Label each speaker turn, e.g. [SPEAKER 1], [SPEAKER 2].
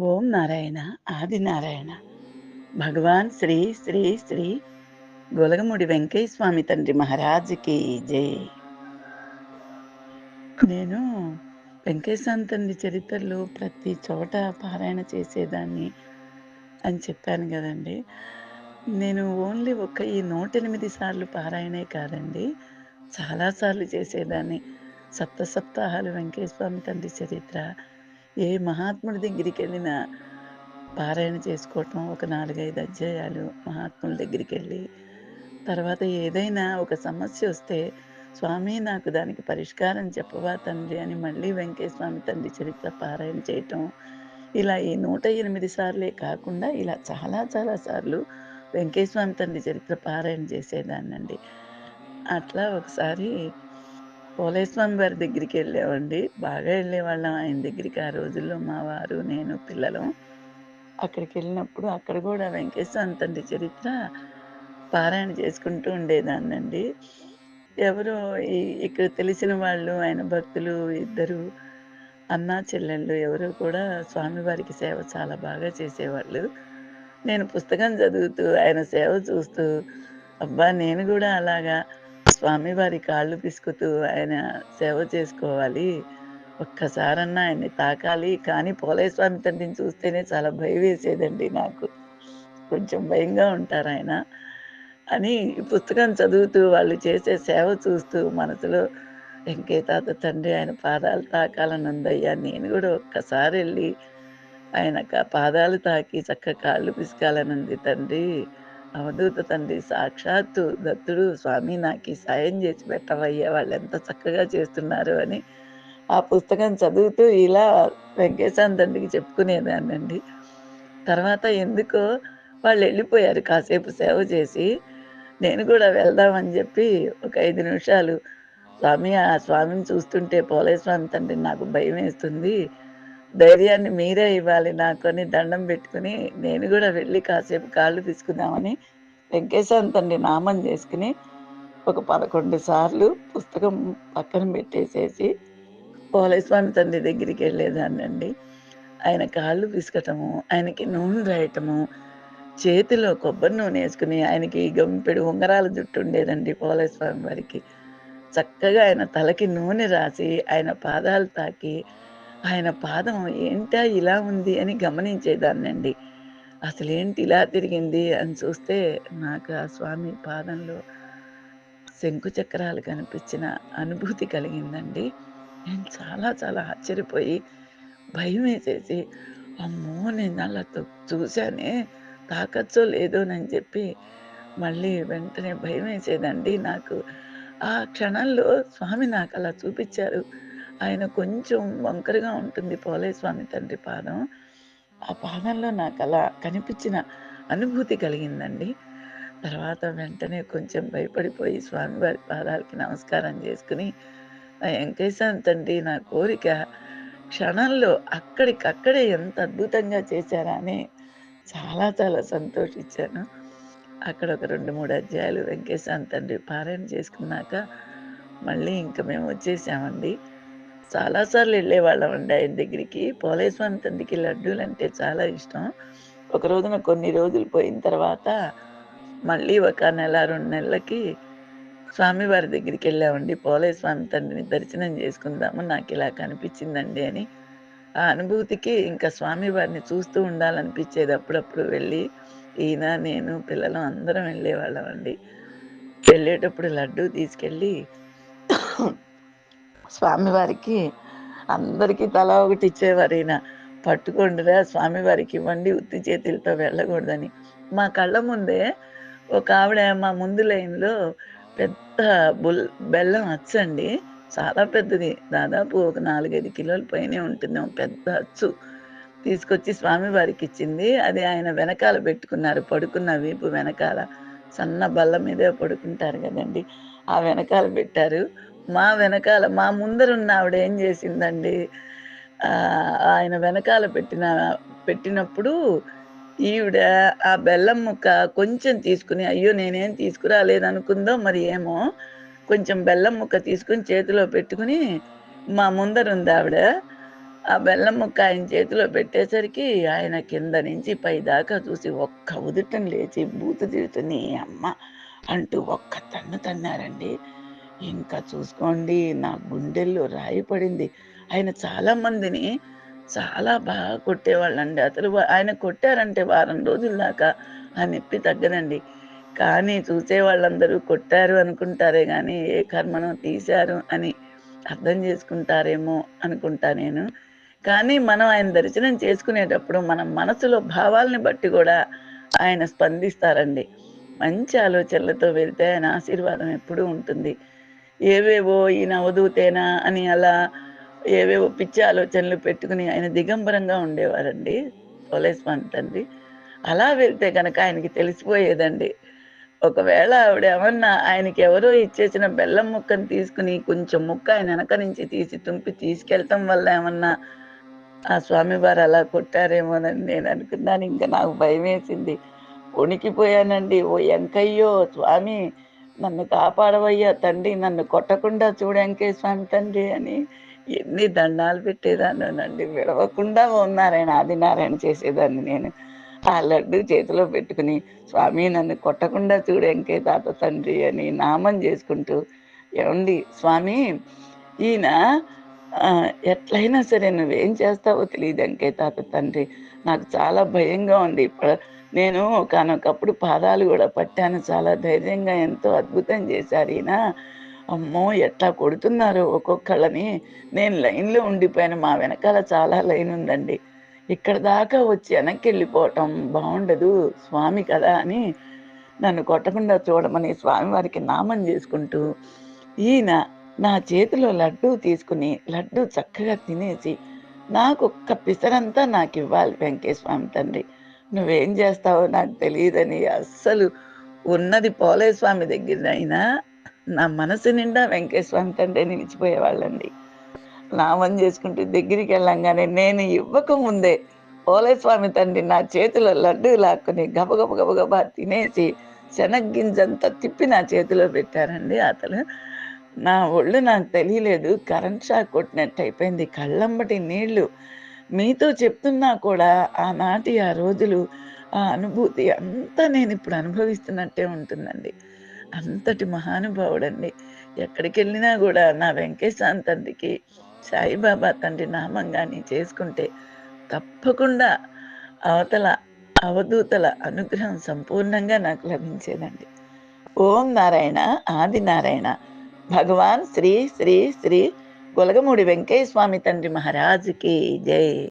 [SPEAKER 1] ఓం నారాయణ ఆది నారాయణ. భగవాన్ శ్రీ శ్రీ శ్రీ గొలగముడి వెంకయ్య స్వామి తండ్రి మహారాజుకి జై. నేను వెంకయ్యస్వామి తండ్రి చరిత్రలో ప్రతి చోట పారాయణ చేసేదాన్ని అని చెప్పాను కదండి. నేను ఓన్లీ ఒక ఈ నూట ఎనిమిది సార్లు పారాయణే కాదండి చాలాసార్లు చేసేదాన్ని. సప్త సప్తాహాలు వెంకయ్య స్వామి తండ్రి చరిత్ర ఏ మహాత్ముడి దగ్గరికి వెళ్ళినా పారాయణ చేసుకోవటం ఒక నాలుగైదు అధ్యాయాలు మహాత్ముల దగ్గరికి వెళ్ళి తర్వాత ఏదైనా ఒక సమస్య వస్తే స్వామి నాకు దానికి పరిష్కారం చెప్పవా తండ్రి అని మళ్ళీ వెంకయ్య స్వామి తండ్రి చరిత్ర పారాయణ చేయటం ఇలా ఈ నూట ఎనిమిది సార్లే కాకుండా ఇలా చాలా చాలా సార్లు వెంకయ్య స్వామి తండ్రి చరిత్ర పారాయణ చేసేదాన్నండి. అట్లా ఒకసారి పోలేస్వామి వారి దగ్గరికి వెళ్ళామండి బాగా వెళ్ళేవాళ్ళం ఆయన దగ్గరికి. ఆ రోజుల్లో మా వారు నేను పిల్లలు అక్కడికి వెళ్ళినప్పుడు అక్కడ కూడా వెంకటేశ్వర తండ్రి చరిత్ర పారాయణ చేసుకుంటూ ఉండేదాన్నండి. ఎవరో ఇక్కడ తెలిసిన వాళ్ళు ఆయన భక్తులు ఇద్దరు అన్నా చెల్లెళ్ళు ఎవరో కూడా స్వామివారికి సేవ చాలా బాగా చేసేవాళ్ళు. నేను పుస్తకం చదువుతూ ఆయన సేవ చూస్తూ అబ్బా నేను కూడా అలాగా స్వామివారి కాళ్ళు పిసుకుతూ ఆయన సేవ చేసుకోవాలి. ఒక్కసారన్నా ఆయన్ని తాకాలి. కానీ పోలయ్య స్వామి తండ్రిని చూస్తేనే చాలా భయం వేసేదండి నాకు. కొంచెం భయంగా ఉంటారు ఆయన. అని పుస్తకం చదువుతూ వాళ్ళు చేసే సేవ చూస్తూ మనసులో వెంకయ్య తాత తండ్రి ఆయన పాదాలు తాకాలని ఉందయ్యా నేను కూడా ఒక్కసారి వెళ్ళి ఆయన పాదాలు తాకి చక్క కాళ్ళు పిసుకాలని ఉంది తండ్రి. అవధూత తండ్రి సాక్షాత్తు దత్తుడు స్వామి నాకు సాయం చేసి పెట్టవయ్యా వాళ్ళు ఎంత చక్కగా చేస్తున్నారు అని ఆ పుస్తకం చదువుతూ ఇలా వెంకటేశ్వర తండ్రికి చెప్పుకునేదానండి తర్వాత ఎందుకో వాళ్ళు వెళ్ళిపోయారు కాసేపు సేవ చేసి నేను కూడా వెళ్దామని చెప్పి ఒక ఐదు నిమిషాలు స్వామి ఆ స్వామిని చూస్తుంటే పోలేస్వామి తండ్రి నాకు భయం వేస్తుంది ధైర్యాన్ని మీరే ఇవ్వాలి. నాకు అని దండం పెట్టుకుని నేను కూడా వెళ్ళి కాసేపు కాళ్ళు తీసుకుందామని వెంకటేశాంత్ తండ్రి నామం చేసుకుని ఒక పదకొండు సార్లు పుస్తకం పక్కన పెట్టేసేసి పోలేస్వామి తండ్రి దగ్గరికి వెళ్ళేదాన్నండి. ఆయన కాళ్ళు పిసకటము ఆయనకి నూనె రాయటము చేతిలో కొబ్బరి నూనె వేసుకుని ఆయనకి గంపెడు ఉంగరాల జుట్టు ఉండేదండి పోలేస్వామి వారికి. చక్కగా ఆయన తలకి నూనె రాసి ఆయన పాదాలు తాకి ఆయన పాదం ఏంటా ఇలా ఉంది అని గమనించేదాన్నండి. అసలు ఏంటి ఇలా తిరిగింది అని చూస్తే నాకు ఆ స్వామి పాదంలో శంకు చక్రాలు కనిపించిన అనుభూతి కలిగిందండి. నేను చాలా చాలా ఆశ్చర్యపోయి భయం వేసేసి అమ్మో నేను అలా చూశానే తాకచ్చో లేదోనని చెప్పి మళ్ళీ వెంటనే భయం వేసేదండి నాకు ఆ క్షణంలో స్వామి నాకు అలా చూపించారు. ఆయన కొంచెం వంకరగా ఉంటుంది పోలే స్వామి తండ్రి పాదం. ఆ పాదంలో నాకు అలా కనిపించిన అనుభూతి కలిగిందండి. తర్వాత వెంటనే కొంచెం భయపడిపోయి స్వామివారి పాదాలకి నమస్కారం చేసుకుని వెంకటేశ్వర తండ్రి నా కోరిక క్షణంలో అక్కడికక్కడే ఎంత అద్భుతంగా చేశారా అని చాలా చాలా సంతోషించాను. అక్కడ ఒక రెండు మూడు అధ్యాయులు వెంకటేశ్వర తండ్రి పారాయణ చేసుకున్నాక మళ్ళీ ఇంకా మేము వచ్చేసామండి. చాలాసార్లు వెళ్ళేవాళ్ళం అండి ఆయన దగ్గరికి. పోలేస్వామి తండ్రికి లడ్డూలు అంటే చాలా ఇష్టం. ఒక రోజున కొన్ని రోజులు పోయిన తర్వాత మళ్ళీ ఒక నెల రెండు నెలలకి స్వామివారి దగ్గరికి వెళ్ళామండి. పోలేస్వామి తండ్రిని దర్శనం చేసుకుందాము నాకు ఇలా కనిపించిందండి అని. ఆ అనుభూతికి ఇంకా స్వామివారిని చూస్తూ ఉండాలనిపించేది అప్పుడప్పుడు వెళ్ళి ఈయన నేను పిల్లలు అందరం వెళ్ళేవాళ్ళం అండి వెళ్ళేటప్పుడు లడ్డు తీసుకెళ్ళి స్వామివారికి అందరికీ తలా ఒకటి ఇచ్చేవారు ఈయన. పట్టుకోండిరా స్వామివారికి ఇవ్వండి ఉత్తి చేతులతో వెళ్ళకూడదని. మా కళ్ళ ముందే ఒక ఆవిడ మా ముందు లైన్లో పెద్ద బుల్ బెల్లం అచ్చండి. చాలా పెద్దది. దాదాపు ఒక నాలుగైదు కిలోల పైనే ఉంటుంది. పెద్ద అచ్చు తీసుకొచ్చి స్వామివారికి ఇచ్చింది. అది ఆయన వెనకాల పెట్టుకున్నారు. పడుకున్న వీపు వెనకాల. సన్న బల్ల మీదే పడుకుంటారు కదండి. ఆ వెనకాల పెట్టారు. మా వెనకాల మా ముందరున్న ఆవిడ ఏం చేసిందండి? ఆయన వెనకాల పెట్టిన పెట్టినప్పుడు ఈవిడ ఆ బెల్లం ముక్క కొంచెం తీసుకుని అయ్యో నేనేం తీసుకురాలేదనుకుందో మరి ఏమో కొంచెం బెల్లం ముక్క తీసుకుని చేతిలో పెట్టుకుని మా ముందరుంది ఆవిడ. ఆ బెల్లం ముక్క ఆయన చేతిలో పెట్టేసరికి ఆయన కింద నుంచి పైదాకా చూసి ఒక్క ఉదుటం లేచి బూతు తిరుగుతుంది అమ్మ అంటూ ఒక్క తన్ను తన్నారండి. ఇంకా చూసుకోండి నా గుండెల్లో రాయి పడింది. ఆయన చాలా మందిని చాలా బాగా కొట్టేవాళ్ళండి. అతను ఆయన కొట్టారంటే వారం రోజుల దాకా ఆ నొప్పి తగ్గదండి. కానీ చూసే వాళ్ళందరూ కొట్టారు అనుకుంటారే కానీ ఏ కర్మను తీశారు అని అర్థం చేసుకుంటారేమో అనుకుంటా నేను. కానీ మనం ఆయన దర్శనం చేసుకునేటప్పుడు మన మనసులో భావాల్ని బట్టి కూడా ఆయన స్పందిస్తారండి. మంచి ఆలోచనలతో వెళ్తే ఆయన ఆశీర్వాదం ఎప్పుడూ ఉంటుంది. ఏవేవో ఈయన వదువుతేనా అని అలా ఏవేవో పిచ్చి ఆలోచనలు పెట్టుకుని ఆయన దిగంబరంగా ఉండేవారండి. పోలేస్వామి తండ్రి. అలా వెళ్తే కనుక ఆయనకి తెలిసిపోయేదండి. ఒకవేళ ఆవిడ ఏమన్నా ఆయనకి ఎవరో ఇచ్చేసిన బెల్లం ముక్కను తీసుకుని కొంచెం ముక్క ఆయన వెనక నుంచి తీసి తుంపి తీసుకెళ్ళటం వల్ల ఏమన్నా ఆ స్వామివారు అలా కొట్టారేమోనని నేను అనుకున్నాను. ఇంకా నాకు భయం వేసింది వణికిపోయానండి ఓ ఎంకయ్యో స్వామి నన్ను కాపాడవయ్యా తండ్రి నన్ను కొట్టకుండా చూడంకే స్వామి తండ్రి అని ఎన్ని దండాలు పెట్టేదాన్నండి విడవకుండా ఉన్నారాయణ ఆదినారాయణ చేసేదాన్ని నేను. ఆ లడ్డు చేతిలో పెట్టుకుని స్వామి నన్ను కొట్టకుండా చూడంకే తాత తండ్రి అని నామం చేసుకుంటూ ఏమండి స్వామి ఈయన ఎట్లయినా సరే నువ్వేం చేస్తావో తెలియదు అంకే తాత తండ్రి. నాకు చాలా భయంగా ఉంది. నేను ఒకనొకప్పుడు పాదాలు కూడా పట్టాను. చాలా ధైర్యంగా ఎంతో అద్భుతం చేశారు ఈయన. అమ్మో! ఎట్లా కొడుతున్నారు ఒక్కొక్కళ్ళని? నేను లైన్లో ఉండిపోయాను. మా వెనకాల చాలా లైన్ ఉందండి. ఇక్కడ దాకా వచ్చి వెనక్కి వెళ్ళిపోవటం బాగుండదు స్వామి కదా అని నన్ను కొట్టకుండా చూడమని స్వామివారికి నామం చేసుకుంటూ ఈయన నా చేతిలో లడ్డూ తీసుకుని లడ్డూ చక్కగా తినేసి నాకు ఒక్క పిసరంతా నాకు ఇవ్వాలి వెంకటేశ్వామి తండ్రి. నువ్వేం చేస్తావో నాకు తెలియదని అస్సలు ఉన్నది పోలే స్వామి దగ్గర అయినా నా మనసు నిండా వెంకటేశ్వామి తండ్రి నిలిచిపోయేవాళ్ళండి. నామం చేసుకుంటూ దగ్గరికి వెళ్ళంగానే నేను ఇవ్వకముందే పోలేస్వామి తండ్రి నా చేతిలో లడ్డు లాక్కుని గబగబ గబగబా తినేసి శనగ్గింజంతా తిప్పి నా చేతిలో పెట్టారండి అతను. నా ఒళ్ళు నాకు తెలియలేదు కరెంట్ షాక్ కొట్టినట్టు అయిపోయింది కళ్ళంబటి నీళ్ళు మీతో చెప్తున్నా కూడా ఆనాటి ఆ రోజులు ఆ అనుభూతి అంతా నేను ఇప్పుడు అనుభవిస్తున్నట్టే ఉంటుందండి. అంతటి మహానుభావుడండి. ఎక్కడికి వెళ్ళినా కూడా నా వెంకటేశ్వర తండ్రికి సాయిబాబా తండ్రి నామం కానీ చేసుకుంటే తప్పకుండా అవతల అవధూతల అనుగ్రహం సంపూర్ణంగా నాకు లభించేదండి. ఓం నారాయణ ఆది నారాయణ. భగవాన్ శ్రీ శ్రీ శ్రీ గొలగమూడి వెంకయ్య స్వామి తండ్రి మహారాజుకి జై.